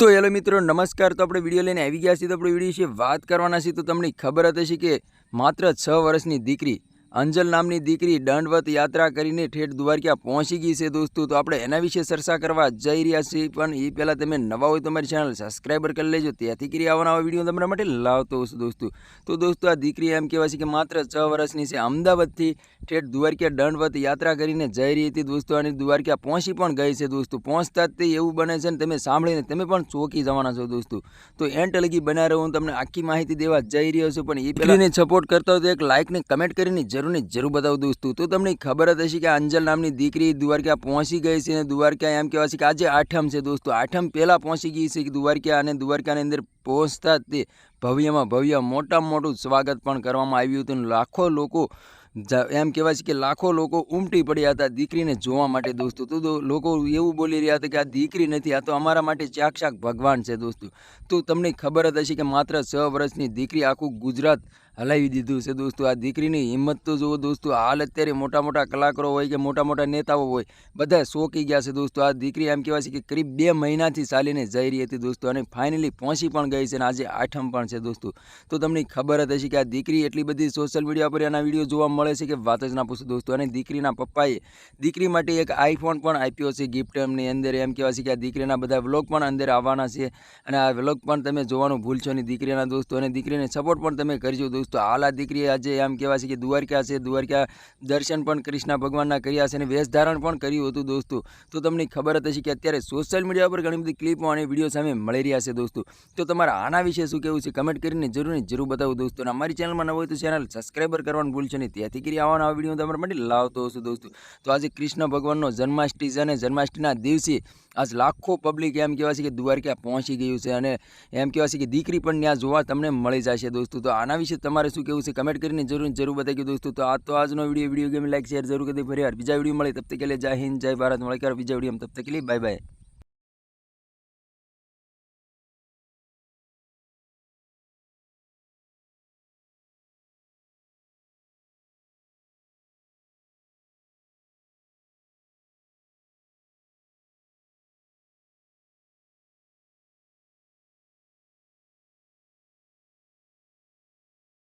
તો હેલો મિત્રો, નમસ્કાર. તો આપણે વીડિયો લઈને આવી ગયા છીએ. તો આપણે વીડિયો વિશે વાત કરવાના છીએ. તો તમને ખબર હતી કે માત્ર છ વર્ષની દીકરી અંજલ નામની દીકરી દંડવત યાત્રા કરીને ઠેઠ દ્વારકા પહોંચી ગઈ છે દોસ્તો. તો આપણે એના વિશે ચર્ચા કરવા જઈ રહ્યા છીએ, પણ એ પહેલાં તમે નવા હોય તમારી મારી ચેનલ સબસ્ક્રાઈબર કરી લેજો. ત્યાંથી કરી આવવાના આવા વીડિયો તમારા માટે લાવતો હશે દોસ્તો. તો દોસ્તો, આ દીકરી એમ કહેવાય છે કે માત્ર છ વર્ષની છે. અમદાવાદથી ઠેઠ દ્વારકા દંડવત યાત્રા કરીને જઈ રહી હતી દોસ્તો અને દ્વારકા પહોંચી પણ ગઈ છે દોસ્તો. પહોંચતા તે એવું બને છે ને તમે સાંભળીને તમે પણ ચોકી જવાના છો દોસ્તો. તો એન્ટ લગી બના રહો હું તમને આખી માહિતી દેવા જઈ રહ્યો છું, પણ એ પહેલાંને સપોર્ટ કરતા હોય તો એક લાઇકને કમેન્ટ કરીને જરૂર ને જરૂર બતાવું દોસ્તો તો તમને ખબર જ હશે કે અંજલ નામની દીકરી દ્વારકા પહોંચી ગઈ છે અને દ્વારકા એમ કહેવાય છે કે આજે આઠમ છે દોસ્તો. આઠમ પહેલાં પહોંચી ગઈ છે કે દ્વારકા અને દ્વારકાની અંદર પહોંચતા તે ભવ્યમાં ભવ્ય મોટામાં મોટું સ્વાગત પણ કરવામાં આવ્યું હતું. લાખો લોકો એમ કહેવાય છે કે લાખો લોકો ઉમટી પડ્યા હતા દીકરીને જોવા માટે દોસ્તો. તો લોકો એવું બોલી રહ્યા હતા કે આ દીકરી નથી, આ તો અમારા માટે ચાક ભગવાન છે દોસ્તો. તો તમને ખબર જ હશે કે માત્ર છ વર્ષની દીકરી આખું ગુજરાત હલાવી દીધું છે દોસ્તો. આ દીકરીની હિંમત તો જુઓ દોસ્તો, હાલ અત્યારે મોટા મોટા કલાકારો હોય કે મોટા મોટા નેતાઓ હોય, બધા શોકી ગયા છે દોસ્તો. આ દીકરી એમ કહેવાય છે કે કરીબ બે મહિનાથી ચાલીને જઈ રહી હતી દોસ્તો અને ફાઇનલી પહોંચી પણ ગઈ છે અને આજે આઠમ પણ છે દોસ્તો. તો તમને ખબર જ હશે કે આ દીકરી એટલી બધી સોશિયલ મીડિયા પર એના વીડિયો જોવા મળે છે કે વાત જ ના પૂછો દોસ્તો. અને દીકરીના પપ્પાએ દીકરી માટે એક આઈફોન પણ આપ્યો છે ગિફ્ટ એમની અંદર. એમ કહેવાય છે કે આ દીકરીના બધા વ્લોગ પણ અંદર આવવાના છે. અને આ વ્લોગ પણ તમે જોવાનું ભૂલશો નહીં દીકરીના દોસ્તો. અને દીકરીને સપોર્ટ પણ તમે કરજો દોસ્તો. હાલ આ આજે એમ કહેવાય છે કે દ્વારકા છે. દ્વારકા દર્શન પણ કૃષ્ણ ભગવાનના કર્યા છે અને વેશ ધારણ પણ કર્યું હતું દોસ્તો. તો તમને ખબર જ હશે કે અત્યારે સોશિયલ મીડિયા પર ઘણી બધી ક્લિપો અને વીડિયો સામે મળી રહ્યા છે દોસ્તો. તો તમારા આના વિશે શું કહેવું છે? કમેન્ટ કરીને જરૂર જરૂર બતાવો દોસ્તો. અને અમારી ચેનલમાં ન હોય તો ચેનલ સબસ્ક્રાઈબર કરવાનું ભૂલશો નહીં. ત્યાંથી કરી આવવાના આવા વીડિયો તમારા માટે લાવતો હશે દોસ્તો. તો આજે કૃષ્ણ ભગવાનનો જન્માષ્ટમી છે અને જન્માષ્ટમીના દિવસે આજ લાખો પબ્લિક એમ કહેવાય છે કે દ્વારકા પહોંચી ગયું છે અને એમ કહેવાય છે કે દીકરી પણ ત્યાં જોવા તમને મળી જશે દોસ્તો. તો આના વિશે તમારે શું કહેવું છે? કમેન્ટ કરીને જરૂર જરૂર બતાવી દોસ્તો. તો આ તો આજનો video video game like share જરૂર કરી ફરી બીજા વીડિયો મળે. તબ તક કે જય હિન્દ, જય ભારત. મળે બીજા વીડિયો તબ તક કે બાય બાય